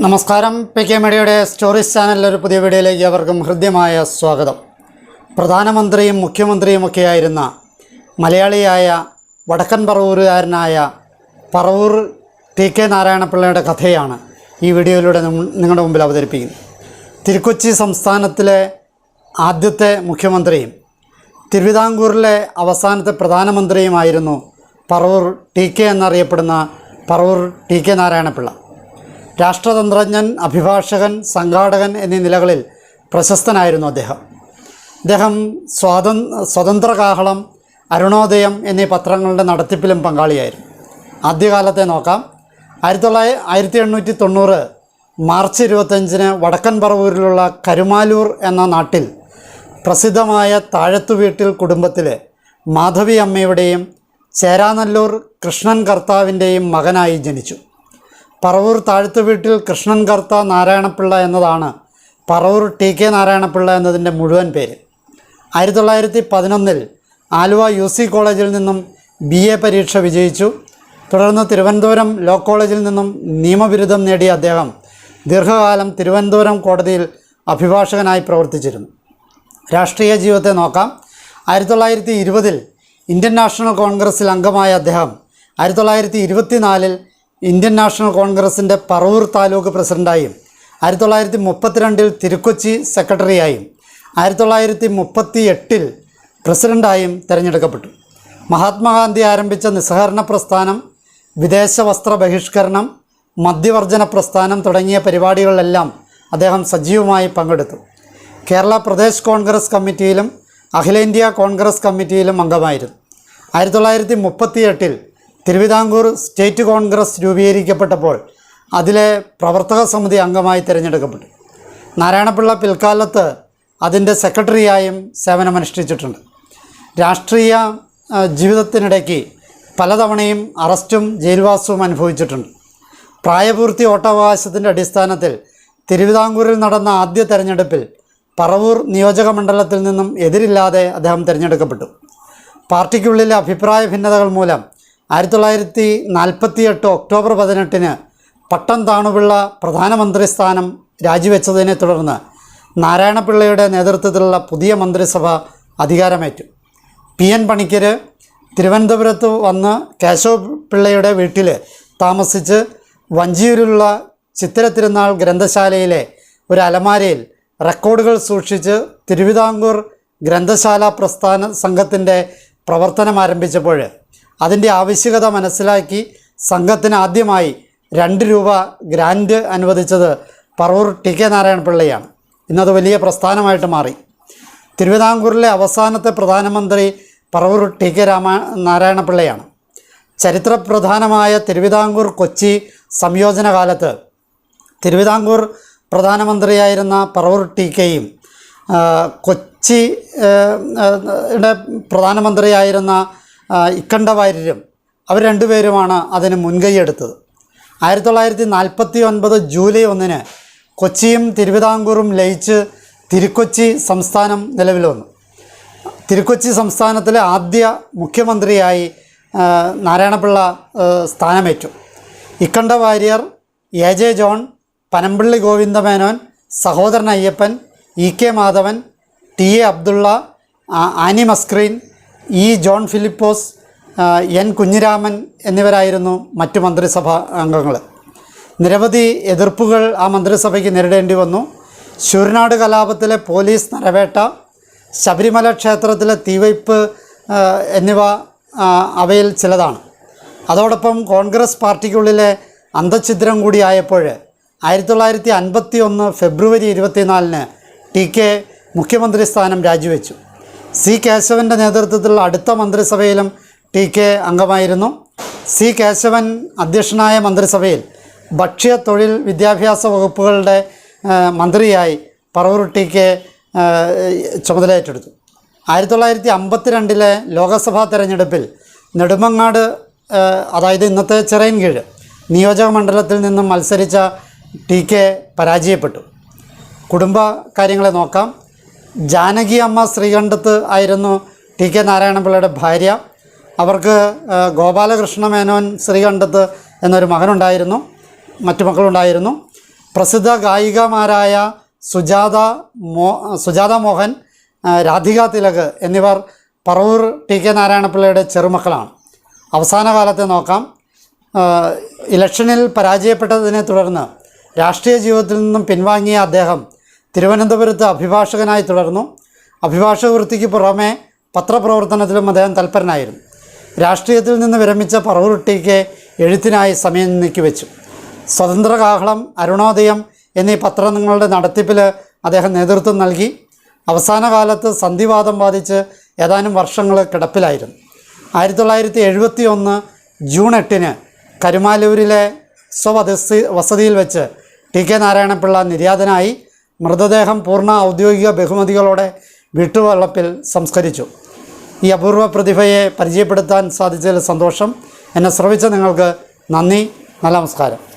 നമസ്കാരം. P K മീഡിയയുടെ stories ചാനലിലെ ഒരു പുതിയ വീഡിയോയിലേക്ക് അവർക്കും ഹൃദ്യമായ സ്വാഗതം. പ്രധാനമന്ത്രിയും മുഖ്യമന്ത്രിയുമൊക്കെയായിരുന്ന മലയാളിയായ വടക്കൻ പറവൂരുകാരനായ പറവൂർ ടി കെ നാരായണപിള്ളയുടെ കഥയാണ് ഈ വീഡിയോയിലൂടെ നിങ്ങ- നിങ്ങളുടെ മുമ്പിൽ അവതരിപ്പിക്കുന്നത്. തിരുക്കൊച്ചി സംസ്ഥാനത്തിലെ ആദ്യത്തെ മുഖ്യമന്ത്രിയും തിരുവിതാംകൂറിലെ അവസാനത്തെ പ്രധാനമന്ത്രിയുമായിരുന്നു പറവൂർ ടി കെ എന്നറിയപ്പെടുന്ന പറവൂർ ടി കെ നാരായണപിള്ള. രാഷ്ട്രതന്ത്രജ്ഞൻ അഭിഭാഷകൻ സംഘാടകൻ എന്നീ നിലകളിൽ പ്രശസ്തനായിരുന്നു അദ്ദേഹം. അദ്ദേഹം സ്വതന്ത്ര കാഹളം അരുണോദയം എന്നീ പത്രങ്ങളുടെ നടത്തിപ്പിലും പങ്കാളിയായിരുന്നു. ആദ്യകാലത്തെ നോക്കാം. ആയിരത്തി തൊള്ളായിരത്തി ആയിരത്തി എണ്ണൂറ്റി തൊണ്ണൂറ് മാർച്ച് ഇരുപത്തഞ്ചിന് വടക്കൻ പറവൂരിലുള്ള കരുമാലൂർ എന്ന നാട്ടിൽ പ്രസിദ്ധമായ താഴത്തു വീട്ടിൽ കുടുംബത്തിലെ മാധവി അമ്മയുടെയും ചേരാനല്ലൂർ കൃഷ്ണൻ കർത്താവിന്റെയും മകനായി ജനിച്ചു. പറവൂർ താഴ്ത്ത വീട്ടിൽ കൃഷ്ണൻ കർത്ത നാരായണപിള്ള എന്നതാണ്. പറവൂർ ടി കെ നാരായണപിള്ള എന്നതിന്റെ മുഴുവൻ പേര്. ആയിരത്തി തൊള്ളായിരത്തി പതിനൊന്നിൽ ആലുവ യു സി കോളേജിൽ നിന്നും ബി എ പരീക്ഷ വിജയിച്ചു. തുടർന്ന് തിരുവനന്തപുരം ലോ കോളേജിൽ നിന്നും നിയമബിരുദം നേടിയ അദ്ദേഹം ദീർഘകാലം തിരുവനന്തപുരം കോടതിയിൽ അഭിഭാഷകനായി പ്രവർത്തിച്ചിരുന്നു. രാഷ്ട്രീയ ജീവിതത്തെ നോക്കാം. ആയിരത്തി തൊള്ളായിരത്തി ഇരുപതിൽ ഇന്ത്യൻ നാഷണൽ കോൺഗ്രസ്സിൽ അംഗമായ അദ്ദേഹം ആയിരത്തി തൊള്ളായിരത്തി ഇരുപത്തിനാലിൽ ഇന്ത്യൻ നാഷണൽ കോൺഗ്രസിന്റെ പറവൂർ താലൂക്ക് പ്രസിഡന്റായും ആയിരത്തി തൊള്ളായിരത്തി മുപ്പത്തിരണ്ടിൽ തിരുക്കൊച്ചി സെക്രട്ടറിയായും ആയിരത്തി തൊള്ളായിരത്തി മുപ്പത്തി എട്ടിൽ പ്രസിഡന്റായും തിരഞ്ഞെടുക്കപ്പെട്ടു. മഹാത്മാഗാന്ധി ആരംഭിച്ച നിസ്സഹകരണ പ്രസ്ഥാനം വിദേശ വസ്ത്ര ബഹിഷ്കരണം മദ്യവർജന പ്രസ്ഥാനം തുടങ്ങിയ പരിപാടികളിലെല്ലാം അദ്ദേഹം സജീവമായി പങ്കെടുത്തു. കേരള പ്രദേശ് കോൺഗ്രസ് കമ്മിറ്റിയിലും അഖിലേന്ത്യാ കോൺഗ്രസ് കമ്മിറ്റിയിലും അംഗമായിരുന്നു. ആയിരത്തി തൊള്ളായിരത്തി മുപ്പത്തി എട്ടിൽ തിരുവിതാംകൂർ സ്റ്റേറ്റ് കോൺഗ്രസ് രൂപീകരിക്കപ്പെട്ടപ്പോൾ അതിലെ പ്രവർത്തക സമിതി അംഗമായി തിരഞ്ഞെടുക്കപ്പെട്ടു. നാരായണപിള്ള പിൽക്കാലത്ത് അതിന്റെ സെക്രട്ടറിയായും സേവനമനുഷ്ഠിച്ചിട്ടുണ്ട്. രാഷ്ട്രീയ ജീവിതത്തിനിടയ്ക്ക് പലതവണയും അറസ്റ്റും ജയിൽവാസവും അനുഭവിച്ചിട്ടുണ്ട്. പ്രായപൂർത്തി വോട്ടവകാശത്തിന്റെ അടിസ്ഥാനത്തിൽ തിരുവിതാംകൂറിൽ നടന്ന ആദ്യ തെരഞ്ഞെടുപ്പിൽ പറവൂർ നിയോജക മണ്ഡലത്തിൽ നിന്നും എതിരില്ലാതെ അദ്ദേഹം തിരഞ്ഞെടുക്കപ്പെട്ടു. പാർട്ടിക്കുള്ളിലെ അഭിപ്രായ ഭിന്നതകൾ മൂലം ആയിരത്തി തൊള്ളായിരത്തി നാൽപ്പത്തി എട്ട് ഒക്ടോബർ പതിനെട്ടിന് പട്ടം താണുപിള്ള പ്രധാനമന്ത്രി സ്ഥാനം രാജിവെച്ചതിനെ തുടർന്ന് നാരായണപിള്ളയുടെ നേതൃത്വത്തിലുള്ള പുതിയ മന്ത്രിസഭ അധികാരമേറ്റു. പി. എൻ. പണിക്കർ തിരുവനന്തപുരത്ത് വന്ന് കേശവ പിള്ളയുടെ വീട്ടിൽ താമസിച്ച് വഞ്ചിയൂരിലുള്ള ചിത്തിര തിരുനാൾ ഗ്രന്ഥശാലയിലെ ഒരു അലമാരയിൽ റെക്കോർഡുകൾ സൂക്ഷിച്ച് തിരുവിതാംകൂർ ഗ്രന്ഥശാല പ്രസ്ഥാന സംഘത്തിന്റെ പ്രവർത്തനം ആരംഭിച്ചപ്പോൾ അതിന്റെ ആവശ്യകത മനസ്സിലാക്കി സംഘത്തിന് ആദ്യമായി രണ്ട് രൂപ ഗ്രാൻഡ് അനുവദിച്ചത് പറവൂർ ടി കെ നാരായണ പിള്ളയാണ് ഇന്നത് വലിയ പ്രസ്ഥാനമായിട്ട് മാറി. തിരുവിതാംകൂറിലെ അവസാനത്തെ പ്രധാനമന്ത്രി പറവൂർ ടി കെ രാമ നാരായണ പിള്ളയാണ് ചരിത്രപ്രധാനമായ തിരുവിതാംകൂർ കൊച്ചി സംയോജന കാലത്ത് തിരുവിതാംകൂർ പ്രധാനമന്ത്രിയായിരുന്ന പറവൂർ ടി കെയും കൊച്ചി പ്രധാനമന്ത്രിയായിരുന്ന ആ, ഇക്കണ്ടവാര്യരും അവർ രണ്ടുപേരുമാണ് അതിന് മുൻകൈയെടുത്തത് ആയിരത്തി തൊള്ളായിരത്തി നാൽപ്പത്തി ഒൻപത് ജൂലൈ ഒന്നിന് കൊച്ചിയും തിരുവിതാംകൂറും ലയിച്ച് തിരുക്കൊച്ചി സംസ്ഥാനം നിലവിൽ വന്നു. തിരുക്കൊച്ചി സംസ്ഥാനത്തിലെ ആദ്യ മുഖ്യമന്ത്രിയായി Narayana Pillai സ്ഥാനമേറ്റു. Ikkanda Warrier A J John Panampilly Govinda Menon Sahodaran Ayyappan E K Madhavan T A Abdulla Annie Mascarene E John Philipose N Kunhiraman എന്നിവരായിരുന്നു മറ്റു മന്ത്രിസഭാ അംഗങ്ങൾ. നിരവധി എതിർപ്പുകൾ ആ മന്ത്രിസഭയ്ക്ക് നേരിടേണ്ടി വന്നു. ശൂരനാട് കലാപത്തിലെ പോലീസ് നരവേട്ട ശബരിമല ക്ഷേത്രത്തിലെ തീവയ്പ് എന്നിവ അവയിൽ ചിലതാണ്. അതോടൊപ്പം കോൺഗ്രസ് പാർട്ടിക്കുള്ളിലെ അന്തഛിദ്രം കൂടിയായപ്പോൾ ആയിരത്തി തൊള്ളായിരത്തി അൻപത്തി ഒന്ന് ഫെബ്രുവരി ഇരുപത്തിനാലിന് ടി കെ മുഖ്യമന്ത്രി സ്ഥാനം രാജിവെച്ചു. സി കേശവന്റെ നേതൃത്വത്തിലുള്ള അടുത്ത മന്ത്രിസഭയിലും ടി കെ അംഗമായിരുന്നു. സി കേശവൻ അധ്യക്ഷനായ മന്ത്രിസഭയിൽ ഭക്ഷ്യ തൊഴിൽ വിദ്യാഭ്യാസ വകുപ്പുകളുടെ മന്ത്രിയായി പറവൂർ ടി കെ ചുമതലയേറ്റെടുത്തു. ആയിരത്തി തൊള്ളായിരത്തി അമ്പത്തിരണ്ടിലെ ലോകസഭാ തെരഞ്ഞെടുപ്പിൽ നെടുമങ്ങാട് അതായത് ഇന്നത്തെ ചിറയൻകീഴ് നിയോജക മണ്ഡലത്തിൽ നിന്നും മത്സരിച്ച ടി കെ പരാജയപ്പെട്ടു. കുടുംബ കാര്യങ്ങളെ നോക്കാം. ജാനകി അമ്മ ശ്രീകണ്ഠത്ത് ആയിരുന്നു ടി കെ നാരായണപിള്ളയുടെ ഭാര്യ. അവർക്ക് ഗോപാലകൃഷ്ണ മേനോൻ ശ്രീകണ്ഠത്ത് എന്നൊരു മകനുണ്ടായിരുന്നു മറ്റു മക്കളുണ്ടായിരുന്നു. പ്രസിദ്ധ ഗായികമാരായ സുജാത മോ സുജാത മോഹൻ രാധിക തിലക് എന്നിവർ പറവൂർ ടി കെ നാരായണപിള്ളയുടെ ചെറുമക്കളാണ്. അവസാന കാലത്തെ നോക്കാം. ഇലക്ഷനിൽ പരാജയപ്പെട്ടതിനെ തുടർന്ന് രാഷ്ട്രീയ ജീവിതത്തിൽ നിന്നും പിൻവാങ്ങിയ അദ്ദേഹം തിരുവനന്തപുരത്ത് അഭിഭാഷകനായി തുടർന്നു. അഭിഭാഷക വൃത്തിക്ക് പുറമെ പത്രപ്രവർത്തനത്തിലും അദ്ദേഹം തൽപരനായിരുന്നു. രാഷ്ട്രീയത്തിൽ നിന്ന് വിരമിച്ച പറവൂർ ടി എഴുത്തിനായി സമയം നീക്കിവെച്ചു. സ്വതന്ത്ര കാഹളം അരുണോദയം എന്നീ പത്രങ്ങളുടെ നടത്തിപ്പിൽ അദ്ദേഹം നേതൃത്വം നൽകി. അവസാന കാലത്ത് സന്ധിവാദം ബാധിച്ച് ഏതാനും വർഷങ്ങൾ കിടപ്പിലായിരുന്നു. ആയിരത്തി തൊള്ളായിരത്തി എഴുപത്തി ഒന്ന് ജൂൺ എട്ടിന് കരുമാലൂരിലെ സ്വവസതി വസതിയിൽ വെച്ച് ടി കെ നാരായണപിള്ള നിര്യാതനായി മൃതദേഹം പൂർണ ഔദ്യോഗിക ബഹുമതികളോടെ വീട്ടുവളപ്പിൽ സംസ്കരിച്ചു. ഈ അപൂർവ പ്രതിഭയെ പരിചയപ്പെടുത്താൻ സാധിച്ചതിൽ സന്തോഷം. എന്നെ ശ്രവിച്ച നിങ്ങൾക്ക് നന്ദി. നമസ്കാരം.